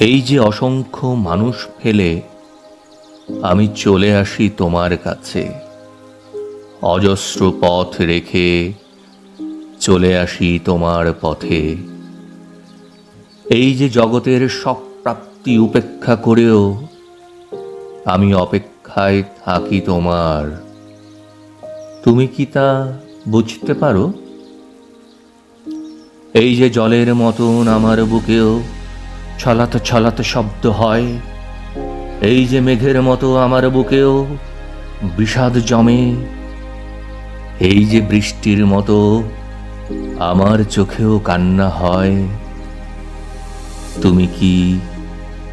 এই যে অসংখ্য মানুষ ফেলে, আমি চলে আসি তোমার কাছে। অজস্র পথ রেখে চলে আসি তোমার পথে। এই যে জগতের সব প্রাপ্তি উপেক্ষা করেও আমি অপেক্ষায় থাকি তোমার। তুমি কি তা বুঝতে পারো? এই যে জলের মতন আমার বুকেও ছলাতে ছলাতে শব্দ হয়। এই যে মেঘের মতো আমার বুকেও বিষাদ জমে। এই যে বৃষ্টির মতো আমার চোখেও কান্না হয়। তুমি কি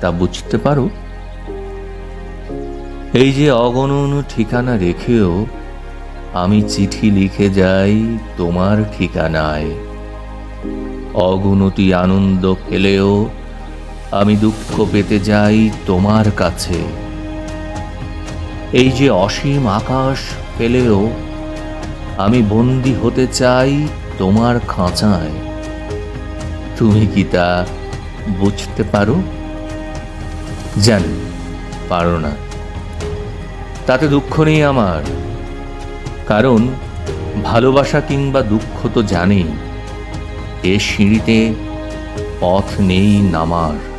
তা বুঝতে পারো? এই যে অগণন ঠিকানা রেখেও আমি চিঠি লিখে যাই তোমার ঠিকানায়। অগুণতি আনন্দ পেলেও আমি দুঃখ পেতে যাই তোমার কাছে। এই যে অসীম আকাশ পেলেও আমি বন্দি হতে চাই তোমার খাঁচায়। তুমি কি তা বুঝতে পারো? জানি, পারো না। তাতে দুঃখ নেই আমার। কারণ ভালোবাসা কিংবা দুঃখ তো জানি এ সিঁড়িতে পথ নেই নামার।